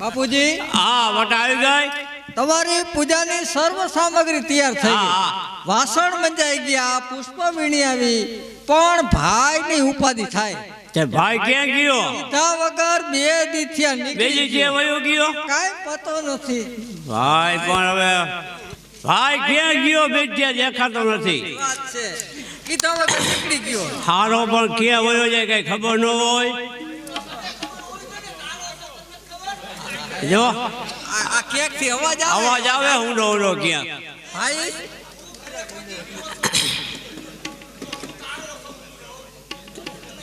બાપુજી? હા વટ આવી ગઈ તમારી પૂજાની સર્વ સામગ્રી તૈયાર થઈ ગઈ. વાસણ મંજાઈ ગયા પુષ્પ વીણી આવી પણ ભાઈની ઉપાધિ થાય. તે ભાઈ ક્યાં ગયો? લીધા વગર બે દી થયા નીકળી ગયો. વયો ગયો? કાંઈ પતો નથી. ભાઈ પણ હવે ભાઈ ક્યાં ગયો? બેટ્યા દેખાતો નથી. વાત છે. કીધા વગર નીકળી ગયો. હારો પણ ક્યાં વયો જાય કઈ ખબર ન હોય. જો. આ કેકથી અવાજ આવે? અવાજ આવે હું ડો ડો ક્યાંક ભાઈ?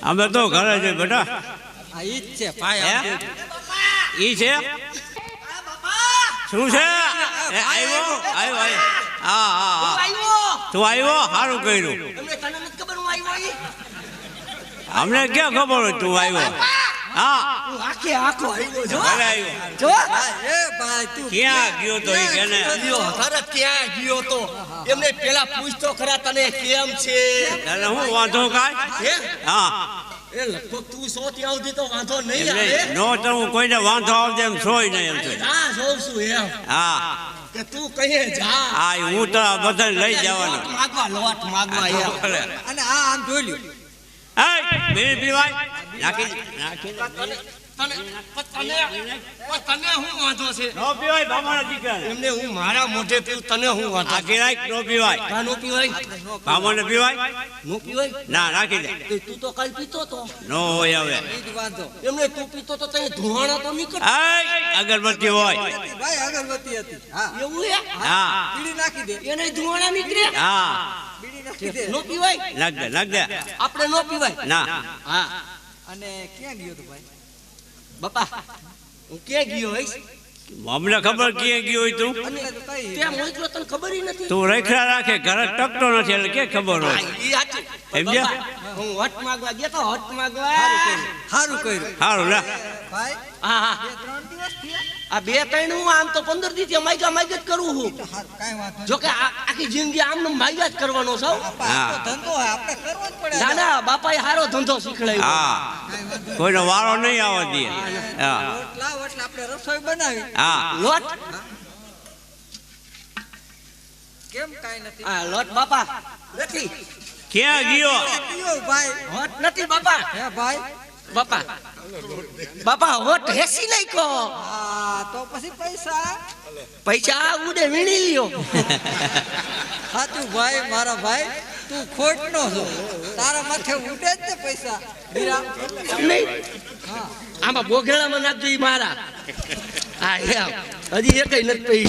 અમે તો ઘરે છે બેટા આ ઈ જ છે ભાઈ? ઈ છે? શું છે? આવ્યો? આવ્યો. આવ્યો હા હા હા. તું આવ્યો? સારું કર્યું. અમને ક્યાં ખબર હોય તું આવ્યો? હા. ઘરે આવ્યો. જો. એ ભાઈ તું ક્યાં ગયો તો એ કેને તારે ક્યાં ગયો તો? એમને પેલા પૂછતો ખરા તને કેમ છે? તને હું વાંધો કાય હે? હા. એ લગભગ તું સો ત્યાં સુધી તો વાંધો નહીં આવે. નો તો હું કોઈને વાંધો આવજે એમ છોય નહીં એમ તો. હા જોઉં છું એમ. હા. કે તું કહીએ જા. હા હું તો બધા લઈ જવાનો. માગવા લોટ માગવા અને આ આમ જોઈ લ્યો. એ બીડી પીવાય નાખી નાખી તને તને તને હું વાંધો છે? નો પીવાય બામાના દીકરાને એમને હું મારા મોઢે પીવું તને હું વાંધો આ ગિરાય નો પીવાય. કા નો પીવાય? બામાને પીવાય? નો પીવાય? ના રાખી દે. તું તો કાલ પીતો તો. નો હોય હવે. વાંધો. એમને તું પીતો તો તને ધુવાણા તો નીકળ અગરબત્તી હોય. ભાઈ અગરબત્તી હતી. હા. એવું હે? હા. બીડી નાખી દે. એને ધુવાણા નીકળે હા. નો પીવાય? નાખ દે. આપણે નો પીવાય? ના. હા. અને ક્યાં ગયો તો ભાઈ? બાપા હું ક્યાં ગયો હોઈશ? અમને ખબર ક્યાં ગયો હોય તું? ત્યાં મોકલો તને ખબર નથી. તું રેખરા રાખે ઘરે ટકતો નથી એટલે કે ખબર હોય. સમજ્યા? હું હટ માંગવા ગયો તો હટ માગવા. સારું કર્યું. સારું લે. ભાઈ આ બે ત્રણ હું આમ તો પંદર દી જ કરું. જો કે આખી જિંદગી આમને માગ્યા જ કરવાનો છો. બાપા, ધંધો હોય, આપણે કરવો જ પડે ના ના બાપાએ સારો ધંધો શીખડાવ્યો. હા. કાંઈ વાંધો નહીં. કોઈનો વારો નહીં આવવા દે. હા. લોટ લાવો એટલે આપણે રસોઈ બનાવી. હા. લોટ? કેમ કાંઈ નથી? આ લોટ બાપા. નથી. ક્યાં ગયો ભાઈ? હોટ નથી બાપા. હે ભાઈ? બાપા. બાપા હોટ હેસી નાખ્યો. હા તો પછી પૈસા. પૈસા ઉડે વીણી લ્યો. સાચું ભાઈ મારા ભાઈ તું ખોટ નો છો. તારા માથે ઉડે જ ને પૈસા. હીરા નહીં. આમાં બોઘેડામાં નાખજો ઈ મારા. હા એ હજી એકય નથી પઈ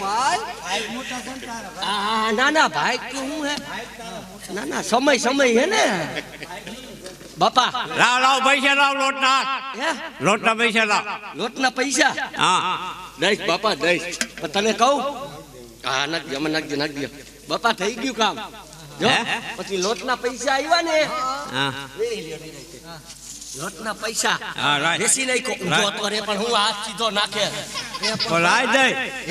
ભાઈ. ના ના ભાઈ તું હું હે? ના ના સમય સમય હે ને? બાપા. લાવ લાવ પૈસા લાવ લોટના. હે? લોટના પૈસા લાવ. લોટના પૈસા? હા. દઈશ બાપા દઈશ. પણ તને કહું હા નાખજો અમે નાખજો નાખજો બાપા થઈ ગયું કામ. જો હે? પછી લોટના પૈસા આવ્યા ને. હા. લોટના પૈસા. હા. બેસી નાખ્યો. ઊભો તો રે પણ હું હાથ સીધો નાખે. એ લાવી દે.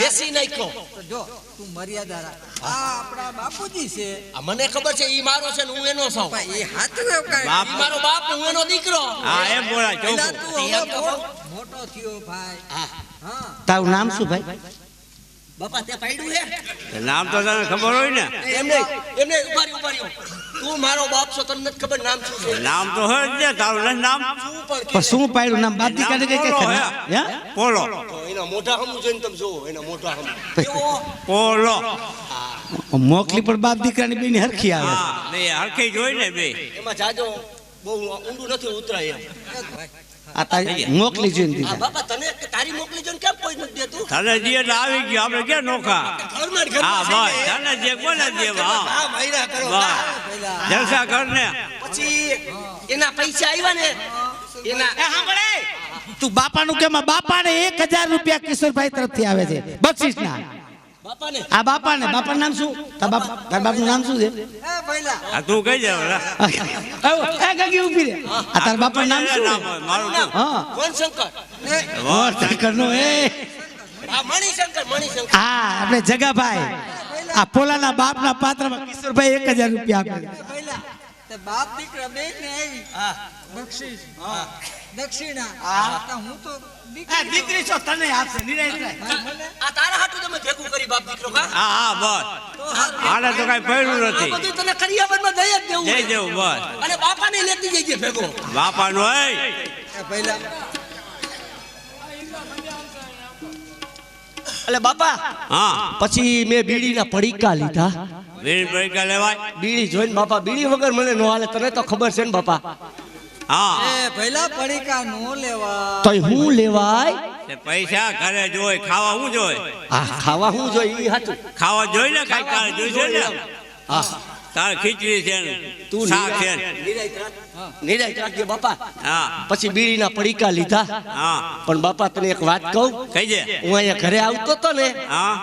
એસી નાખ્યો. તો જો. તું મર્યાદા રાખ. આ આપણા બાપુજી છે. આ મને ખબર છે ઈ મારો છે ને હું એનો છું. ભાઈ એ હાથ એવું કાંઈ બાપ મારો બાપ હું એનો દીકરો. હા એમ બોલા જો મોટો થયો ભાઈ. હા. હા. તારું નામ શું ભાઈ? બાપા તે પાડ્યું છે? નામ તો તને ખબર હોય ને. એમને એમને ઉભારી ઉભારી તું મારો બાપ છો તને નથી ખબર નામ શું છે? નામ તો હોય જ ને તારું નથી નામ. શું પણ પણ શું પાડ્યું નામ બાપ દીકરાને કે કે હે. હે? પોલો એના મોઢા હમું જોઈને તમે જોવો એના મોઢા હમું. પોલો મોકલી પણ બાપ દીકરાની બેની હરખી આવે. હા બે હરખી જોઈ ને બે. એમાં જાજો બહુ ઊંડું નથી ઉતરાય એમ. આ તારી મોકલી જોઈને દીધા. બાપા તને તારી મોકલી જોઈને કેમ કોઈ નથી દેતું? તને એટલે આવી ગયો આપણે ક્યાં નોખા? ને હા ઘરમાં બસ છે. ને. તને જે કોને દે હા હા મહિના કરો. જલસા કર ને પછી એના પૈસા આવ્યા ને એના એ સાંભળે. તું બાપાનું કેમ બાપાને એક હજાર રૂપિયા કિશોરભાઈ તરફથી આવે છે? બક્ષિસ ના બાપાને. આ બાપાને. બાપાનું નામ શું? તાર બાપ તારા બાપનું નામ શું છે? હે ભઈલા. આ તું કહી દે એ કાકી ઊભી રે આ તારા બાપાનું નામ શું મારું નામ. હા. કોણ શંકર ઓર શંકરનો એ. આ મણિશંકર મણિશંકર. હા આપણે જગાભાઈ. આ પોલાના બાપના પાત્રમાં કિશોરભાઈ એક હજાર રૂપિયા આપે બાપ દીકરા બે ને આવી બક્ષીસ દક્ષિણા. હા. હું તો દીકરી દીકરી છો તને આપશે મને? આ તારા હાટું તમે ભેગું કરી બાપ દીકરો કા? હા હા બસ. આને તો કઈ પડ્યું નથી. બધું તને કરિયાવરમાં દઈ જ દેવું દઈ. દેવું બસ. અને બાપાને લેતી જઈએ ભેગો. બાપાનું એ પહેલા એટલે બાપા હા. પછી મેં બીડીના પડીકા લીધા. વીણ પરીક્ષા લેવાય? બીડી જોઈને બાપા બીડી વગર મને નો હાલે. તને તો ખબર છે ને બાપા. હા. એ પહેલા પડીકા નો લેવા તો હું લેવાય? તે પૈસા ઘરે જોઈ ખાવા હું જોય? આ ખાવા હું જોય ઈ હાચું. ખાવા જોઈ ને કઈ? તારે જોઈશે ને? હા. તાર ખીચડી છે ને તું શાક છે નિરાય રાખજે બાપા. હા. પછી બીડીના પડીકા લીધા. હા. પણ બાપા તને એક વાત કહું. કહીજે દે હું અહીંયા ઘરે આવતો તો ને હા.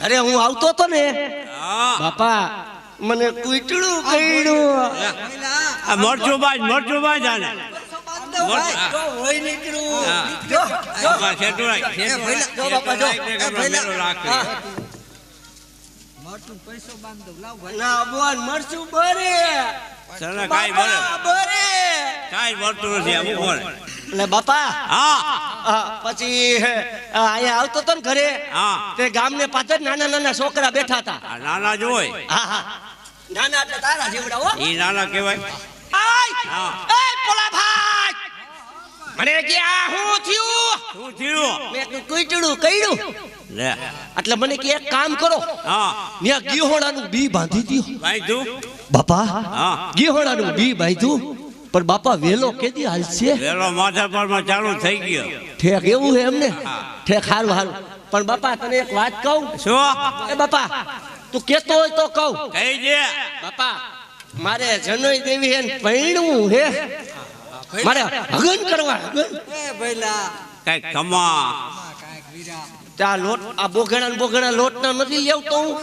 ઘરે હું આવતો તો ને. હા. બાપા મને કૂટડું કઈડું. આ મરજો બાજ મરજો બાજ આને. ભાઈ. જો બાપા. હા. ના પછી હે, અહીંયા આવતો તો ને ઘરે. હા. તે ગામને પાછળ નાના નાના છોકરા બેઠા હતા. નાના જ હોય. હા હા. નાના એટલે તારા જેવડા હો. ઈ નાના કહેવાય. પોલા ભાઈ! મને કે આ હું થયું? શું થયું? મેં કૂટડું લે. એટલે મને કે એક કામ કરો. હા. ત્યાં ગીહોડાનું બી બાંધી ભાઈ બાપા હા. ગીહોડાનું બી બાંધ્યું. પણ બાપા વેલો કેદી હાલશે વેલો માથાપરમાં ચાલુ થઈ ગયો. ઠેક એવું હે એમને? ઠેક હારું હારું. પણ બાપા તને એક વાત કહું? શું? એ બાપા તું કેતો હોય તો કહું. કહી દે બાપા મારે જનોઈ દેવી હે ને પૈણું હે. મારે હગન કરવા હગન. એ ભઈલા કઈ કમા. ચા ત્યાં લોટ આ બોગણા બોગણા લોટ ના નથી લેવતો હું.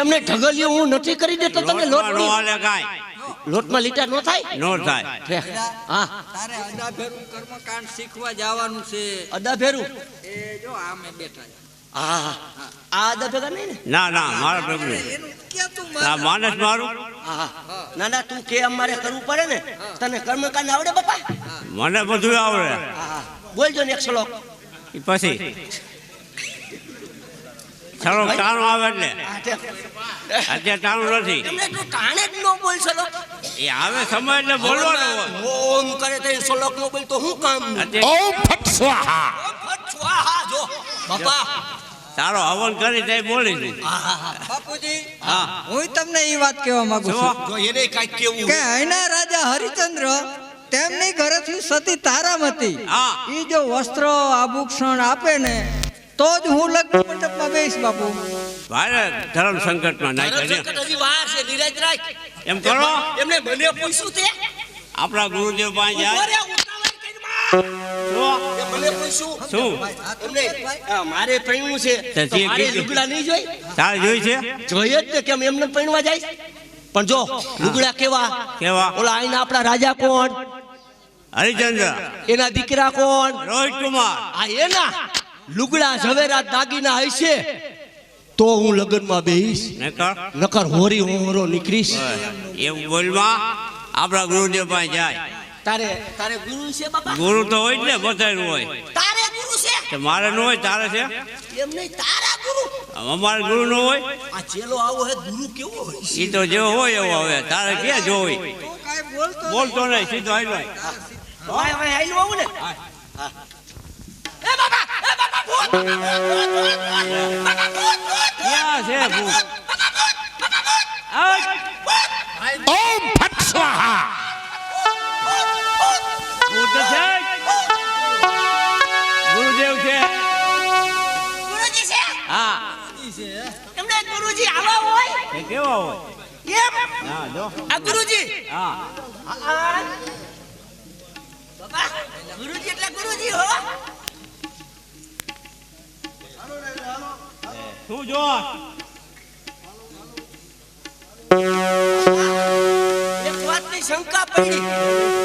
એમને ઢગલિયો હું નથી કરી દેતો તમે લોટ નો હાલે કાંઈ. લોટમાં લીટા નો થાય? નો થાય. હા. તારે અદાભેરું કર્મકાંડ શીખવા જવાનું છે. અદા ફેરું એ જો આમે બેઠા હા હા. આ અદા ભેગા નહીં ને? ના ના મારા પ્રભુ એનું આ માનસ? મારું. હા હા. ના ના તું કે અમારે કરવું પડે ને? તને કર્મકાંડ આવડે બાપા? મને બધું આવડે. બોલજો ને એક શ્લોક. પછી. ચાલો ટાણો આવે એટલે અત્યારે ટાણું નથી. એમને તું કાણે જ ન બોલ શ્લોક એ આવે સમય એટલે બોલવાનું ઓમ કરે તો શ્લોક નો બોલ તો હું કામ? ઓમ ફટ સ્વાહા ઓમ ફટ સ્વાહા જો. બાપા. તારો હવન કરી તે બોલી હા બાપુજી હા. હું તમને એ વાત કહેવા માંગુ છું. જો એને કઈ કેવું કે અહીંના રાજા હરિચંદ્ર તેમની ઘરેથી સતી તારામતી. એ ઈ જો વસ્ત્રો આભૂષણ આપે ને તો જ હું લગ્ન મંડપમાં બેસીશ બાપુ? ધર્મ સંકટમાં નાખ્યા સંકટ હજી વાર છે નિરાજ રાખ. એમ કરો. એમને મને પૂછ્યું તે. આપણા ગુરુદેવ પાસે જાય. મારે. પૈણું છે. લુગડા નહીં જોઈ? તારે જોઈ છે? જોઈએ જ ને કેમ એમને પૈણવા જાય? પણ જો લુગડા કેવા? કેવા? ઓલા આઈના આપણા રાજા કોણ? હરિચંદ્ર. એના દીકરા કોણ? રોહિત કુમાર. આ એના? લુગડા ઝવેરા દાગીના હશે તો હું લગ્નમાં બેહીશ નકર હોરી હોરો નીકળીશ એવું બોલમાં આપણા ગુરુદેવ પાસે જાય તારે તારે ગુરુ છે બાપા ગુરુ તો હોય ને બધાનું હોય તારે ગુરુ છે મારે ન હોય તારે છે એમ નહીં તારા ગુરુ અમારે ગુરુ ન હોય આ ચેલો આવો હે ગુરુ કેવો હોય એ તો જેવો હોય એવો હવે તારે ક્યાં જોવી બોલતો બોલતો નહીં સીધો વાય વાય આયલું આવું ને એ બાપા એ બાપા ક્યાં છે ભૂત! ઓમ ફટ સ્વાહા ભૂત છે ગુરુદેવ છે ગુરુજી છે હા એમને ગુરુજી આવા હોય એ કેવા હોય એમ હા જો આ ગુરુજી હા આ. ગુરુજી એટલે ગુરુજી હો શું જો એક વાતની શંકા પડી.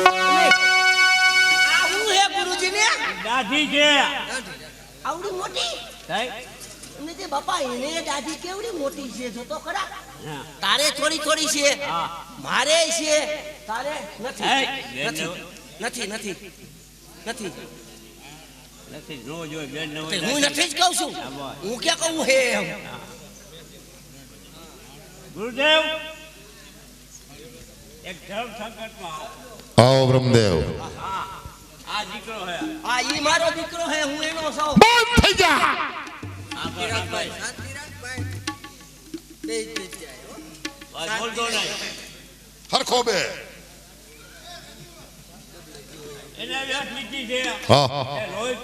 આ હું હે ગુરુજી ને દાઢી છે આવડી મોટી? અને તે બાપા એને દાઢી કેવડી મોટી છે? જો તો ખરા તારે થોડી થોડી છે. મારે છે. તારે નથી. નથી નથી. નથી. નથી. નથી નો જોઈ બેન ને હોય હું નથી જ કહું છું. હું ક્યાં કહું હે એમ? ગુરુદેવ એક ધર્મ સંકટમાં આવો. બ્રહ્મદેવ. હા આ દીકરો હે. આ ઈ મારો દીકરો હે હું એનો સૌ બંધ થઈ જા! આ બરાબર. શાંતિ રાખ ભાઈ બે જ જગ્યાએ હો. બસ નહીં. હરખો બે એને વ્યાસ લીધી છે હા. કે રોહિત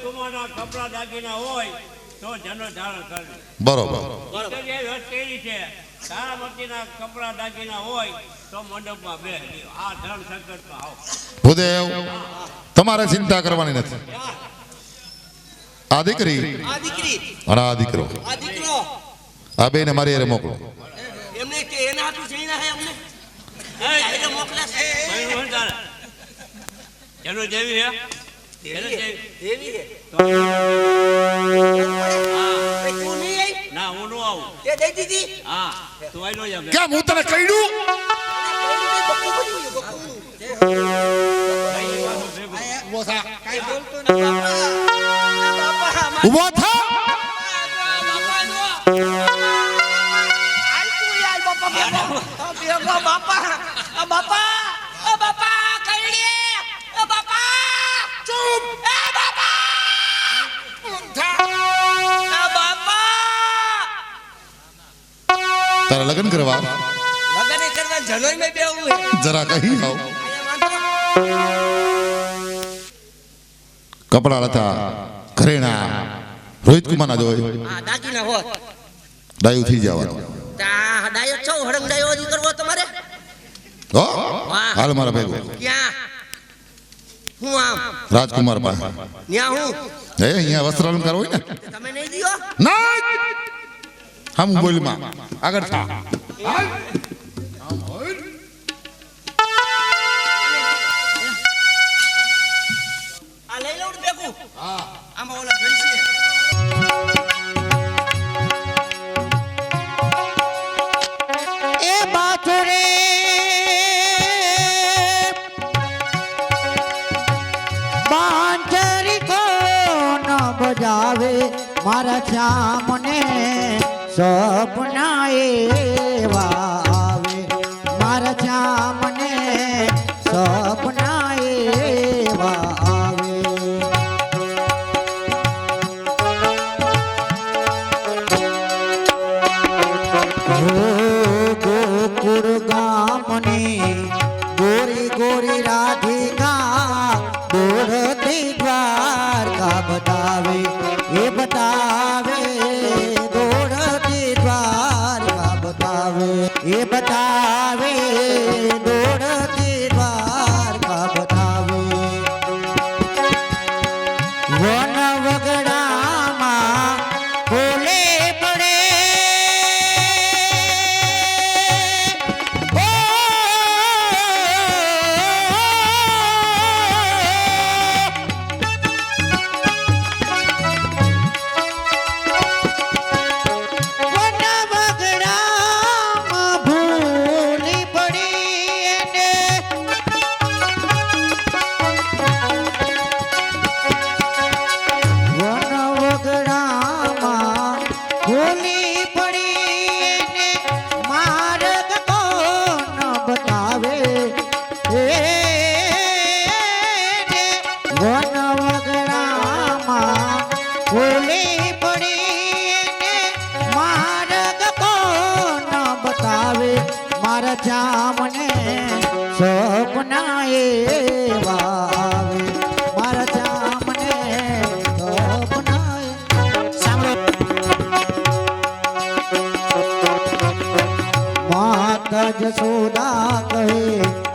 કપડા દાગીના હોય તો જનો ધારણ કરજો. બરોબર. ઈશ્વરીય વ્રત કેવી છે? તારામતીના કપડા દાગીના હોય તો મંડપમાં બે. આ ધર્મ સંકટમાં આવો. ભૂદેવ તમારે ચિંતા કરવાની નથી. આ દીકરી? આ દીકરી. અને આ દીકરો? આ દીકરો. આ બેને મારી મોકલો. એમને કે એના હાથું જઈને હે અમને? એ, એને છે. જેનો જેવી હે? જેનો દેવી હે, જેવી. હે. તો એ તું નહીં આવી ના હું નો આવું. તે દઈ દીધી? હા તું આઈ નો જા કેમ હું તને. ઊભો થા. કાંઈ બોલતો ઊભો થા. બાપા, લગ્ન કરવા? લગન કરવા જનોઈ મેં બેહવું જરા કહી આવ. કપડા લતા ઘરેણા રોહિત કુમાર ના આ દાગીના હોત. ડાયું થઈ જવાનું. ડાયો છો હડંગ ડાયો હજી કરવો તમારે? હો? હાલ મારા ભેગો ક્યાં? હું આમ? રાજકુમાર પાસે. ન્યા હું? હે અહીંયા વસ્ત્ર અલંકાર હોય ને? તમે નહીં દિયો? ના હમ બોલમાં આગળ થા આમાં ઓલા. એ બાથરે બાંધરી કોણ બજાવે મારા શ્યામને સપના જસોદા કહે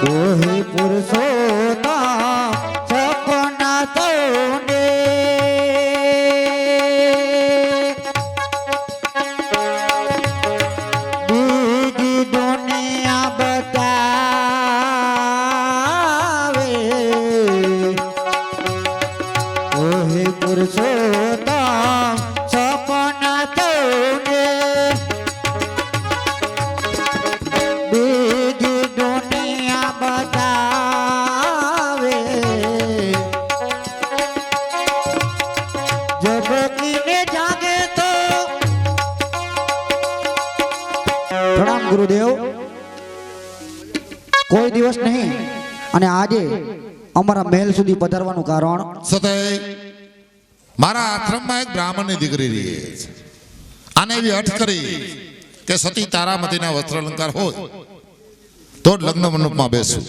કોઈ પુરુષોત્તમ ગુરુદેવ કોઈ દિવસ નહીં. અને આજે અમારા મહેલ સુધી પધારવાનું કારણ સતય મારા આશ્રમમાં એક બ્રાહ્મણની દીકરી રહી છે. આને એવી અટ કરી કે સતી તારામતીના વસ્ત્ર અલંકાર હોય તો જ લગ્ન મંડપમાં બેસું.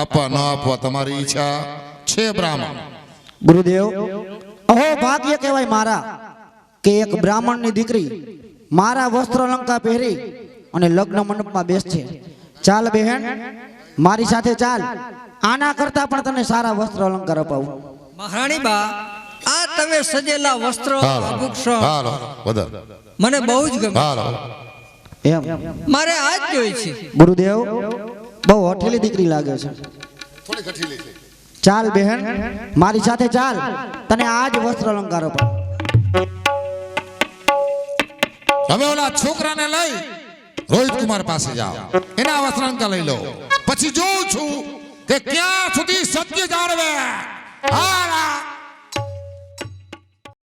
આપવા ન આપવા તમારી ઈચ્છા છે બ્રાહ્મણ. ગુરુદેવ અહો ભાગ્ય કહેવાય મારા કે એક બ્રાહ્મણની દીકરી મારા વસ્ત્ર અલંકાર પહેરી અને લગ્ન મંડપમાં બેસશે ચાલ બહેન મારી સાથે ચાલ. આના કરતા પણ તને સારા વસ્ત્ર અલંકાર અપાવું. મહારાણી બા આ તમે સજેલા વસ્ત્રો આભૂષણ મને બહુ જ ગમે. એમ. મારે આ જ જોઈ છે. ગુરુદેવ બહુ હઠેલી દીકરી લાગે છે. થોડી ઘટીલી છે. ચાલ બહેન મારી સાથે ચાલ. તને આ જ વસ્ત્ર અલંકાર અપાવું. તમે ઓલા છોકરાને લઈ રોહિત કુમાર પાસે જાઓ. એના વસ્ત્રાંકા લઈ લો. પછી જોઉં છું કે ક્યાં સુધી સત્ય જાળવે. હારા.